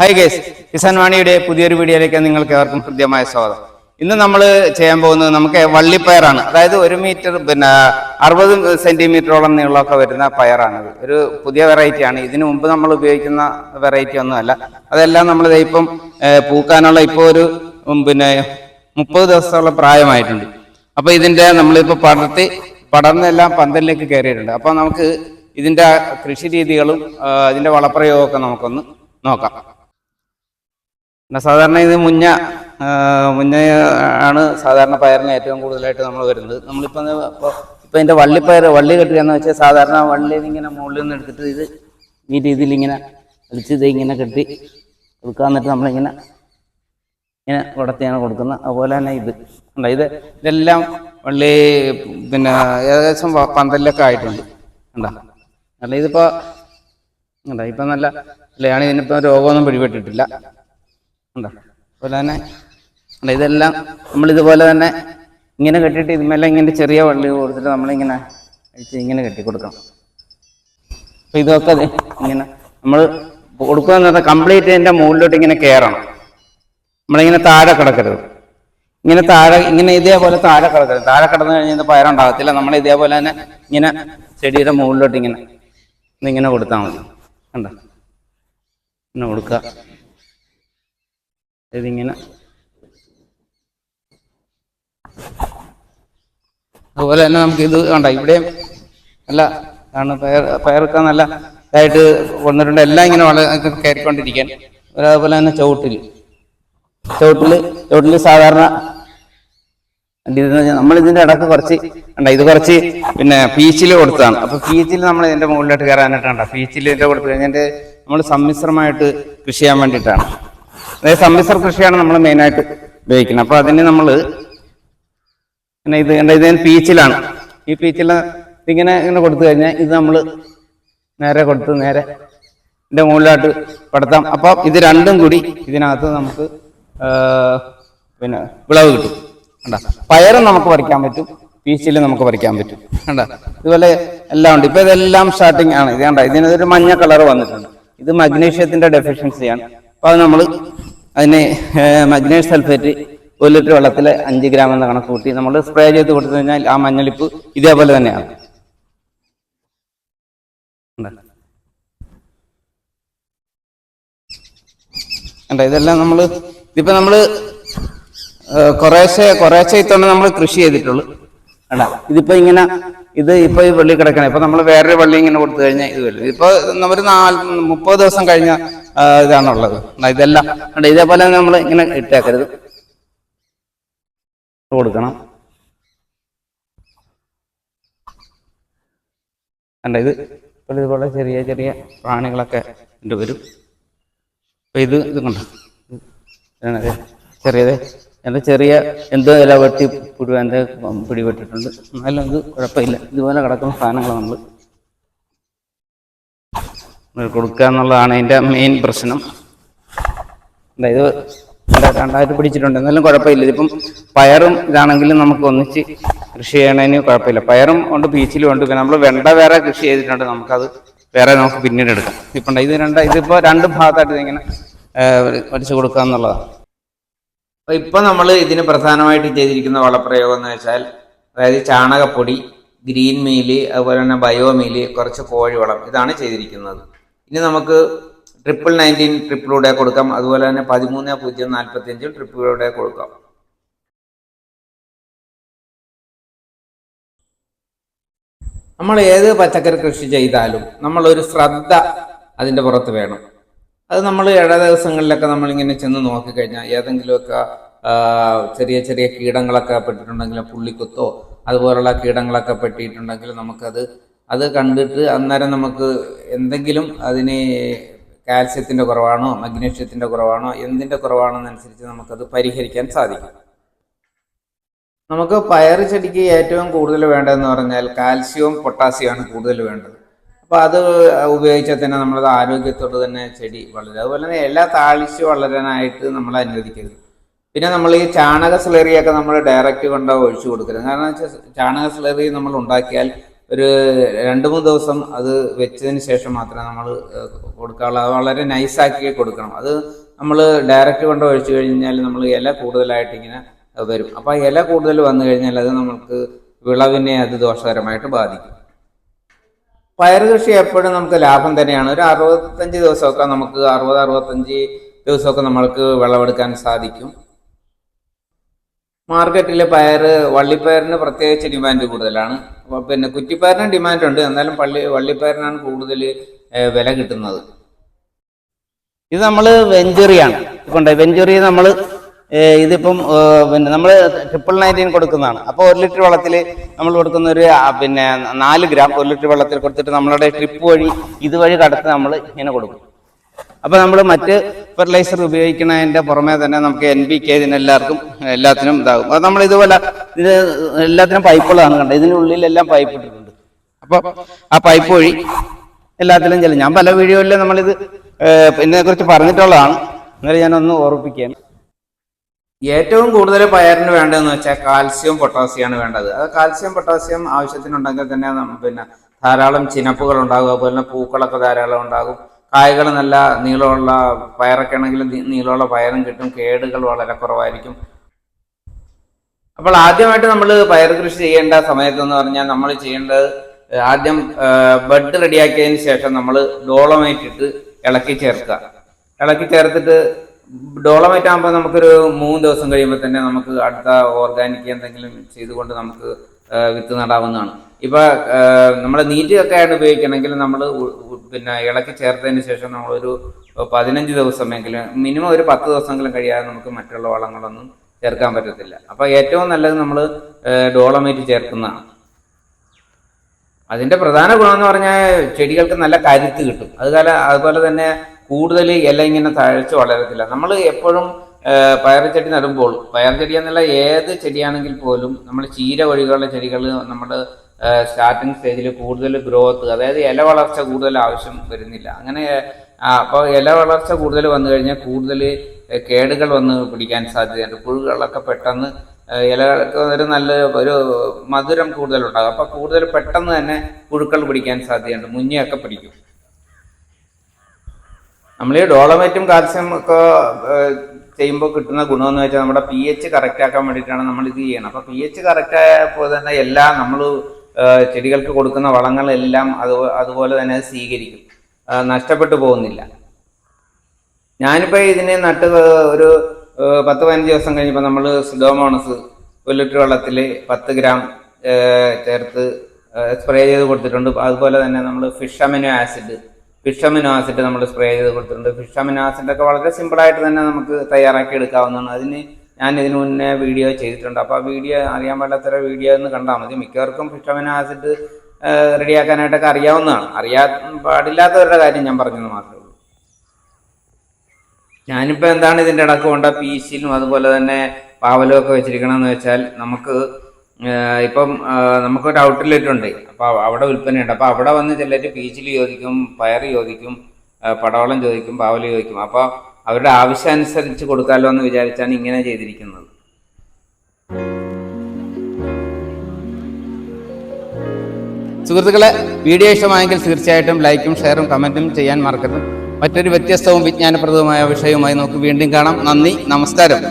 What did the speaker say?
Hi guys Kisan വാണിയുടെ പുതിയൊരു വീഡിയോയിലേക്ക് നിങ്ങൾക്ക് ഏവർക്കും ഹൃദ്യമായ സ്വാഗതം. ഇന്ന് നമ്മൾ ചെയ്യാൻ പോകുന്നത് നമുക്ക് വള്ളിപ്പയറാണ്. അതായത് ഒരു മീറ്റർ പിന്നെ അറുപത് സെന്റിമീറ്ററോളം നീളമൊക്കെ വരുന്ന പയറാണ് ഒരു പുതിയ വെറൈറ്റി ആണ്. ഇതിനു മുമ്പ് നമ്മൾ ഉപയോഗിക്കുന്ന വെറൈറ്റി ഒന്നുമല്ല. അതെല്ലാം നമ്മൾ ഇപ്പം പൂക്കാനുള്ള ഇപ്പോൾ ഒരു പിന്നെ മുപ്പത് ദിവസത്തോളം പ്രായമായിട്ടുണ്ട്. അപ്പോൾ ഇതിന്റെ നമ്മളിപ്പോൾ പടർത്തി പടർന്നെല്ലാം പന്തലിലേക്ക് കയറിയിട്ടുണ്ട്. അപ്പോൾ നമുക്ക് ഇതിന്റെ കൃഷി രീതികളും ഇതിന്റെ വളപ്രയോഗമൊക്കെ നമുക്കൊന്ന് നോക്കാം. പിന്നെ സാധാരണ ഇത് മുഞ്ഞ മുഞ്ഞ ആണ് സാധാരണ പയറിന് ഏറ്റവും കൂടുതലായിട്ട് നമ്മൾ വരുന്നത്. നമ്മളിപ്പോൾ ഇപ്പം ഇതിന്റെ വള്ളിപ്പയർ വള്ളി കെട്ടുക എന്ന് വെച്ചാൽ സാധാരണ വള്ളി ഇങ്ങനെ മുകളിൽ നിന്ന് എടുത്തിട്ട് ഇത് ഈ രീതിയിൽ ഇങ്ങനെ അടിച്ച് ഇത് ഇങ്ങനെ കെട്ടി കൊടുക്കുക എന്നിട്ട് നമ്മളിങ്ങനെ ഇങ്ങനെ കുടത്തിയാണ് കൊടുക്കുന്നത്. അതുപോലെ തന്നെ ഇത്. ഉണ്ട് ഇത് ഇതെല്ലാം വള്ളി പിന്നെ ഏകദേശം പന്തലിലൊക്കെ ആയിട്ടുണ്ട്. ഉണ്ടോ അല്ല ഇതിപ്പോൾ ഉണ്ടോ ഇപ്പം നല്ല അല്ലയാണ് ഇതിനിപ്പോൾ രോഗമൊന്നും പിടിപെട്ടിട്ടില്ല. അതുപോലെ തന്നെ ഇതെല്ലാം നമ്മൾ ഇതുപോലെ തന്നെ ഇങ്ങനെ കെട്ടിട്ട് ഇതുമേലെ ഇങ്ങനെ ചെറിയ വള്ളി കൊടുത്തിട്ട് നമ്മളിങ്ങനെ അഴിച്ച് ഇങ്ങനെ കെട്ടി കൊടുക്കണം. അപ്പം ഇതൊക്കെ ഇങ്ങനെ നമ്മൾ കൊടുക്കുക എന്ന് പറഞ്ഞാൽ കംപ്ലീറ്റ് ഇതിന്റെ മുകളിലോട്ട് ഇങ്ങനെ കയറണം നമ്മളിങ്ങനെ താഴെ കിടക്കരുത്. ഇങ്ങനെ താഴെ ഇങ്ങനെ ഇതേപോലെ താഴെ കിടക്കരുത്. താഴെ കിടന്നു കഴിഞ്ഞാൽ പയറുണ്ടാകത്തില്ല നമ്മൾ ഇതേപോലെ തന്നെ ഇങ്ങനെ ചെടിയുടെ മുകളിലോട്ട് ഇങ്ങനെ ഇങ്ങനെ കൊടുത്താൽ മതി. കണ്ടോ? ഇങ്ങനെ കൊടുക്കുക. ഇതിങ്ങനെ. അതുപോലെ തന്നെ നമുക്ക് ഇത് കണ്ട ഇവിടെ നല്ല ആണ് പയർ പയറൊക്കെ നല്ല ഇതായിട്ട് കൊണ്ടിട്ടുണ്ട് എല്ലാം ഇങ്ങനെ വളരെ കയറിക്കൊണ്ടിരിക്കാൻ അതുപോലെ തന്നെ ചവിട്ടിൽ. ചവിട്ടിൽ ചവിട്ടിൽ സാധാരണ നമ്മൾ ഇതിന്റെ ഇടയ്ക്ക് കുറച്ച് കണ്ട ഇത് കുറച്ച് പിന്നെ പീച്ചിൽ കൊടുത്തതാണ്. അപ്പൊ പീച്ചിൽ നമ്മൾ ഇതിന്റെ മുകളിലോട്ട് കയറാനായിട്ട് കണ്ട പീച്ചിൽ ഇതിന്റെ കൊടുത്തു കഴിഞ്ഞാൽ നമ്മൾ സമ്മിശ്രമായിട്ട് കൃഷി ചെയ്യാൻ വേണ്ടിയിട്ടാണ്. അതായത് സമ്മിശ്ര കൃഷിയാണ് നമ്മൾ മെയിനായിട്ട് ഉപയോഗിക്കുന്നത്. അപ്പൊ അതിന് നമ്മൾ പിന്നെ ഇത് കണ്ട ഇത് പീച്ചിലാണ്. ഈ പീച്ചിൽ ഇങ്ങനെ ഇങ്ങനെ കൊടുത്തു കഴിഞ്ഞാൽ ഇത് നമ്മൾ നേരെ കൊടുത്ത് നേരെ ഇതിന്റെ മുകളിലായിട്ട് പടത്താം. അപ്പൊ ഇത് രണ്ടും കൂടി ഇതിനകത്ത് നമുക്ക് പിന്നെ വിളവ് കിട്ടും. കണ്ട? പയറും നമുക്ക് പറിക്കാൻ പറ്റും പീച്ചിൽ നമുക്ക് പറിക്കാൻ പറ്റും. കണ്ട? ഇതുപോലെ എല്ലാം ഉണ്ട്. ഇപ്പൊ ഇതെല്ലാം സ്റ്റാർട്ടിങ് ആണ്. ഇത് കണ്ട? ഇതിനൊരു മഞ്ഞ കളർ വന്നിട്ടുണ്ട്. ഇത് മഗ്നീഷ്യത്തിന്റെ ഡെഫിഷ്യൻസിയാണ് അപ്പൊ അത് നമ്മൾ അതിനെ മഗ്നേഷ് സൾഫേറ്റ് ഒരു ലിറ്റർ വെള്ളത്തിൽ അഞ്ച് ഗ്രാം എന്ന കണക്ക് കൂട്ടി നമ്മൾ സ്പ്രേ ചെയ്ത് കൊടുത്തു കഴിഞ്ഞാൽ ആ മഞ്ഞളിപ്പ് ഇതേപോലെ തന്നെയാണ്? കണ്ടോ? ഇതെല്ലാം നമ്മൾ ഇതിപ്പോ നമ്മൾ കുറേശ്ശെ കുറേശ്ശെ ഇത്തവണ നമ്മൾ കൃഷി ചെയ്തിട്ടുള്ളൂ. അല്ല ഇതിപ്പോ ഇങ്ങനെ ഇത് ഇപ്പൊ ഈ വെള്ളി കിടക്കണം. ഇപ്പൊ നമ്മൾ വേറൊരു വള്ളി ഇങ്ങനെ കൊടുത്തു കഴിഞ്ഞാൽ ഇത് വരും. ഇപ്പൊ ഒരു നാല് മുപ്പത് ദിവസം കഴിഞ്ഞ ആ, ഇതാണുള്ളത്. ഇതെല്ലാം ഇതേപോലെ നമ്മൾ ഇങ്ങനെ ഇട്ടേക്കരുത്. കൊടുക്കണം. കണ്ട ഇത് ഇതുപോലെ ചെറിയ ചെറിയ പ്രാണികളൊക്കെ ഇത് വരും. അപ്പൊ ഇത് ഇത് കണ്ടോ ചെറിയ ചെറിയത് എന്റെ ചെറിയ എന്തോ ഇല വെട്ടി എന്റെ പിടിപെട്ടിട്ടുണ്ട്. എന്നാലും ഇത് കുഴപ്പമില്ല. ഇതുപോലെ കിടക്കുന്ന സാധനങ്ങൾ നമ്മൾ കൊടുക്കുക എന്നുള്ളതാണ് അതിന്റെ മെയിൻ പ്രശ്നം. അതായത് രണ്ടായിട്ട് പിടിച്ചിട്ടുണ്ട്. എന്നാലും കുഴപ്പമില്ല. ഇതിപ്പം പയറും ഇതാണെങ്കിലും നമുക്ക് ഒന്നിച്ച് കൃഷി ചെയ്യണതിന് കുഴപ്പമില്ല. പയറും ഉണ്ട് പീച്ചിലും ഉണ്ട്. പിന്നെ നമ്മൾ വെണ്ട വേറെ കൃഷി ചെയ്തിട്ടുണ്ട്. നമുക്കത് വേറെ നമുക്ക് പിന്നീട് എടുക്കാം. ഇപ്പം. ഇത് രണ്ട് ഇതിപ്പോൾ രണ്ട് ഭാഗത്തായിട്ട് ഇതിങ്ങനെ വലിച്ചു കൊടുക്കുക എന്നുള്ളതാണ്. അപ്പം ഇപ്പം നമ്മൾ ഇതിന് പ്രധാനമായിട്ട് ചെയ്തിരിക്കുന്ന വളപ്രയോഗം എന്ന് വെച്ചാൽ അതായത് ചാണകപ്പൊടി ഗ്രീൻ മീൽ അതുപോലെ തന്നെ ബയോമീൽ കുറച്ച് കോഴിവളം ഇതാണ് ചെയ്തിരിക്കുന്നത്. ഇനി നമുക്ക് ട്രിപ്പിൾ നയന്റീൻ ട്രിപ്പിലൂടെ കൊടുക്കാം. അതുപോലെ തന്നെ പതിമൂന്ന് പൂജ്യം നാൽപ്പത്തി അഞ്ചും ട്രിപ്പിലൂടെ കൊടുക്കാം. നമ്മൾ ഏത് പച്ചക്കറി കൃഷി ചെയ്താലും നമ്മൾ ഒരു ശ്രദ്ധ അതിന്റെ പുറത്ത് വേണം. അത് നമ്മൾ ഇട ദിവസങ്ങളിലൊക്കെ നമ്മളിങ്ങനെ ചെന്ന് നോക്കിക്കഴിഞ്ഞാൽ ഏതെങ്കിലുമൊക്കെ ചെറിയ ചെറിയ കീടങ്ങളൊക്കെ പെട്ടിട്ടുണ്ടെങ്കിൽ പുള്ളിക്കുത്തോ അതുപോലുള്ള കീടങ്ങളൊക്കെ പെട്ടിട്ടുണ്ടെങ്കിൽ നമുക്കത് അത് കണ്ടിട്ട് അന്നേരം നമുക്ക് എന്തെങ്കിലും അതിന് കാൽസ്യത്തിന്റെ കുറവാണോ മഗ്നീഷ്യത്തിന്റെ കുറവാണോ എന്തിന്റെ കുറവാണോ എന്നനുസരിച്ച് നമുക്കത് പരിഹരിക്കാൻ സാധിക്കും. നമുക്ക് പയർ ചെടിക്ക് ഏറ്റവും കൂടുതൽ വേണ്ടതെന്ന് പറഞ്ഞാൽ കാൽസ്യവും പൊട്ടാസ്യവും ആണ് കൂടുതൽ വേണ്ടത്. അപ്പോൾ അത് ഉപയോഗിച്ചാൽ തന്നെ നമ്മളത് ആരോഗ്യത്തോട് തന്നെ ചെടി വളരും. അതുപോലെ തന്നെ എല്ലാ താളിച്ച് വളരാനായിട്ട് നമ്മൾ അനുവദിക്കരുത്. പിന്നെ നമ്മൾ ഈ ചാണക സ്ലറിയൊക്കെ നമ്മൾ ഡയറക്റ്റ് കൊണ്ടോ ഒഴിച്ചു കൊടുക്കരുത്. കാരണം വെച്ചാൽ ചാണക സ്ലറി നമ്മൾ ഉണ്ടാക്കിയാൽ ഒരു രണ്ട് മൂന്ന് ദിവസം അത് വെച്ചതിന് ശേഷം മാത്രമേ നമ്മൾ കൊടുക്കാവുള്ളൂ. അത് വളരെ നൈസാക്കി കൊടുക്കണം. അത് നമ്മൾ ഡയറക്റ്റ് കൊണ്ട് ഒഴിച്ചു കഴിഞ്ഞാൽ നമ്മൾ ഇല കൂടുതലായിട്ട് ഇങ്ങനെ വരും. അപ്പോൾ ഇല കൂടുതൽ വന്നു കഴിഞ്ഞാൽ അത് നമുക്ക് വിളവിനെ അത് ദോഷകരമായിട്ട് ബാധിക്കും. പയർ കൃഷി എപ്പോഴും നമുക്ക് ലാഭം തന്നെയാണ്. ഒരു അറുപത്തഞ്ച് ദിവസമൊക്കെ നമുക്ക് അറുപത് അറുപത്തഞ്ച് ദിവസമൊക്കെ നമ്മൾക്ക് വിളവെടുക്കാൻ സാധിക്കും. മാർക്കറ്റിൽ പയർ വള്ളിപ്പയറിന് പ്രത്യേകിച്ച് ഡിമാൻഡ് കൂടുതലാണ്. അപ്പോൾ പിന്നെ കുറ്റിപ്പയറിന് ഡിമാൻഡ് ഉണ്ട്. എന്നാലും പള്ളി വള്ളിപ്പയറിനാണ് കൂടുതൽ വില കിട്ടുന്നത്. ഇത് നമ്മൾ വെഞ്ചുറിയാണ്. കൊണ്ട് വെഞ്ചുറി നമ്മൾ ഇതിപ്പം പിന്നെ നമ്മൾ ട്രിപ്പിൾ നയന്റീൻ കൊടുക്കുന്നതാണ്. അപ്പോൾ ഒരു ലിറ്റർ വെള്ളത്തിൽ നമ്മൾ കൊടുക്കുന്ന ഒരു പിന്നെ നാല് ഗ്രാം ഒരു ലിറ്റർ വെള്ളത്തിൽ കൊടുത്തിട്ട് നമ്മളുടെ ട്രിപ്പ് വഴി ഇതുവഴി കടത്ത് നമ്മൾ ഇങ്ങനെ കൊടുക്കും. അപ്പൊ നമ്മൾ മറ്റ് ഫെർട്ടിലൈസർ ഉപയോഗിക്കുന്നതിന്റെ പുറമെ തന്നെ നമുക്ക് എൻ ബി കെ ഇതിനെല്ലാവർക്കും എല്ലാത്തിനും ഇതാകും. അത് നമ്മൾ ഇതുപോലെ ഇത് എല്ലാത്തിനും പൈപ്പുകളാണ് കണ്ടത്. ഇതിനുള്ളിലെല്ലാം പൈപ്പ് ഇട്ടിട്ടുണ്ട്. അപ്പൊ ആ പൈപ്പ് വഴി എല്ലാത്തിലും ചെല്ലും. ഞാൻ പല വീഡിയോയിലും നമ്മളിത് ഇതിനെ കുറിച്ച് പറഞ്ഞിട്ടുള്ളതാണ്. എന്നാലും ഞാനൊന്ന് ഓർപ്പിക്കാൻ ഏറ്റവും കൂടുതൽ പയറിന് വേണ്ടതെന്ന് വെച്ചാൽ കാൽസ്യവും പൊട്ടാസ്യമാണ് വേണ്ടത്. അത് കാൽസ്യം പൊട്ടാസ്യം ആവശ്യത്തിനുണ്ടെങ്കിൽ തന്നെ പിന്നെ ധാരാളം ചിനപ്പുകൾ ഉണ്ടാകും. അതുപോലെ തന്നെ പൂക്കളൊക്കെ ധാരാളം ഉണ്ടാകും. കായ്കൾ നല്ല നീളമുള്ള പയറൊക്കെ ആണെങ്കിൽ നീളമുള്ള പയറും കിട്ടും. കേടുകൾ വളരെ കുറവായിരിക്കും. അപ്പോൾ ആദ്യമായിട്ട് നമ്മൾ പയർ കൃഷി ചെയ്യേണ്ട സമയത്തെന്ന് പറഞ്ഞാൽ നമ്മൾ ചെയ്യേണ്ടത് ആദ്യം ബഡ് റെഡിയാക്കിയതിന് ശേഷം നമ്മൾ ഡോളമൈറ്റ് ഇളക്കി ചേർക്കുക. ഇളക്കി ചേർത്തിട്ട് ഡോളമൈറ്റ് ആകുമ്പോൾ നമുക്കൊരു മൂന്ന് ദിവസം കഴിയുമ്പോൾ തന്നെ നമുക്ക് അടുത്ത ഓർഗാനിക് എന്തെങ്കിലും ചെയ്തുകൊണ്ട് നമുക്ക് വിത്ത് നടാവുന്നതാണ്. ഇപ്പൊ നമ്മൾ നീറ്റൊക്കെ ആയിട്ട് ഉപയോഗിക്കണമെങ്കിൽ നമ്മൾ പിന്നെ ഇളക്കി ചേർത്തതിന് ശേഷം നമ്മളൊരു പതിനഞ്ച് ദിവസമെങ്കിലും മിനിമം ഒരു പത്ത് ദിവസമെങ്കിലും കഴിയാതെ നമുക്ക് മറ്റുള്ള വളങ്ങളൊന്നും ചേർക്കാൻ പറ്റത്തില്ല. അപ്പൊ ഏറ്റവും നല്ലത് നമ്മൾ ഡോളമൈറ്റ് ചേർക്കുന്നതാണ്. അതിന്റെ പ്രധാന ഗുണം എന്ന് പറഞ്ഞാൽ ചെടികൾക്ക് നല്ല കരുത്ത് കിട്ടും. അതുപോലെ അതുപോലെ തന്നെ കൂടുതൽ ഇല ഇങ്ങനെ തഴച്ച് വളരത്തില്ല. നമ്മൾ എപ്പോഴും പയർ ചെടി നടുമ്പോൾ പയർ ചെടി എന്നുള്ള ഏത് ചെടിയാണെങ്കിൽ പോലും നമ്മൾ ചീര ഒഴികെയുള്ള ചെടികൾ നമ്മൾ സ്റ്റാർട്ടിങ് സ്റ്റേജിൽ കൂടുതൽ ഗ്രോത്ത് അതായത് ഇല വളർച്ച കൂടുതൽ ആവശ്യം വരുന്നില്ല. അങ്ങനെ അപ്പോൾ ഇല വളർച്ച കൂടുതൽ വന്നു കഴിഞ്ഞാൽ കൂടുതൽ കേടുകൾ വന്ന് പിടിക്കാൻ സാധ്യതയുണ്ട്. പുഴുകളൊക്കെ പെട്ടെന്ന് ഇലകൾക്ക് ഒരു നല്ല ഒരു മധുരം കൂടുതലുണ്ടാകും. അപ്പോൾ കൂടുതൽ പെട്ടെന്ന് തന്നെ പുഴുക്കൾ പിടിക്കാൻ സാധ്യതയുണ്ട്. മുഞ്ഞയൊക്കെ പിടിക്കും. നമ്മൾ ഈ ഡോളമേറ്റും കാൽസ്യം ഒക്കെ ചെയ്യുമ്പോൾ കിട്ടുന്ന ഗുണമെന്ന് വെച്ചാൽ നമ്മുടെ പി എച്ച് കറക്റ്റ് ആക്കാൻ വേണ്ടിയിട്ടാണ് നമ്മൾ ഇത് ചെയ്യണം അപ്പോൾ പി എച്ച് കറക്റ്റ് ആയപ്പോൾ തന്നെ എല്ലാം നമ്മൾ ചെടികൾക്ക് കൊടുക്കുന്ന വളങ്ങളെല്ലാം അത് അതുപോലെ തന്നെ സ്വീകരിക്കും. നഷ്ടപ്പെട്ടു പോകുന്നില്ല. ഞാനിപ്പോൾ ഇതിനെ നട്ട് ഒരു പത്ത് പതിനഞ്ച് ദിവസം കഴിഞ്ഞപ്പോൾ നമ്മൾ സുഡോമോണസ് ഒരു ലിറ്റർ വെള്ളത്തിൽ പത്ത് ഗ്രാം ചേർത്ത് സ്പ്രേ ചെയ്ത് കൊടുത്തിട്ടുണ്ട്. അതുപോലെ തന്നെ നമ്മൾ fish amino acid fish amino acid നമ്മൾ സ്പ്രേ ചെയ്ത് കൊടുത്തിട്ടുണ്ട്. ഫിഷ് അമിനോ ആസിഡ് ഒക്കെ വളരെ സിമ്പിളായിട്ട് തന്നെ നമുക്ക് തയ്യാറാക്കി എടുക്കാവുന്നതാണ്. അതിന് ഞാൻ ഇതിനു മുന്നേ വീഡിയോ ചെയ്തിട്ടുണ്ട്. അപ്പോൾ ആ വീഡിയോ അറിയാൻ പാടാത്ത വീഡിയോ എന്ന് കണ്ടാൽ മതി. മിക്കവർക്കും ഫിഷ് അമിനോ ആസിഡ് റെഡിയാക്കാനായിട്ടൊക്കെ അറിയാവുന്നതാണ്. അറിയാ പാടില്ലാത്തവരുടെ കാര്യം ഞാൻ പറഞ്ഞത് മാത്രമേ ഉള്ളൂ. ഞാനിപ്പോൾ എന്താണ് ഇതിന്റെ ഇടയ്ക്ക് കൊണ്ട പീശിലും അതുപോലെ തന്നെ പാവലും ഒക്കെ വെച്ചിരിക്കണമെന്ന് വെച്ചാൽ നമുക്ക് ഇപ്പം നമുക്ക് ഔട്ട്ലെറ്റ് ഉണ്ട് അപ്പൊ അവിടെ വിൽപ്പനയുണ്ട്. അപ്പോൾ അവിടെ വന്ന് ചിലര് പീച്ചിൽ ചോദിക്കും പയർ ചോദിക്കും പടവളം ചോദിക്കും പാവൽ ചോദിക്കും. അപ്പോൾ അവരുടെ ആവശ്യം അനുസരിച്ച് കൊടുക്കാമല്ലോ എന്ന് വിചാരിച്ചാണ് ഇങ്ങനെ ചെയ്തിരിക്കുന്നത്. സുഹൃത്തുക്കളെ വീഡിയോ ഇഷ്ടമായെങ്കിൽ തീർച്ചയായിട്ടും ലൈക്കും ഷെയറും കമന്റും ചെയ്യാൻ മറക്കരുത്. മറ്റൊരു വ്യത്യസ്തവും വിജ്ഞാനപ്രദവുമായ വിഷയവുമായി നമുക്ക് വീണ്ടും കാണാം. നന്ദി നമസ്കാരം.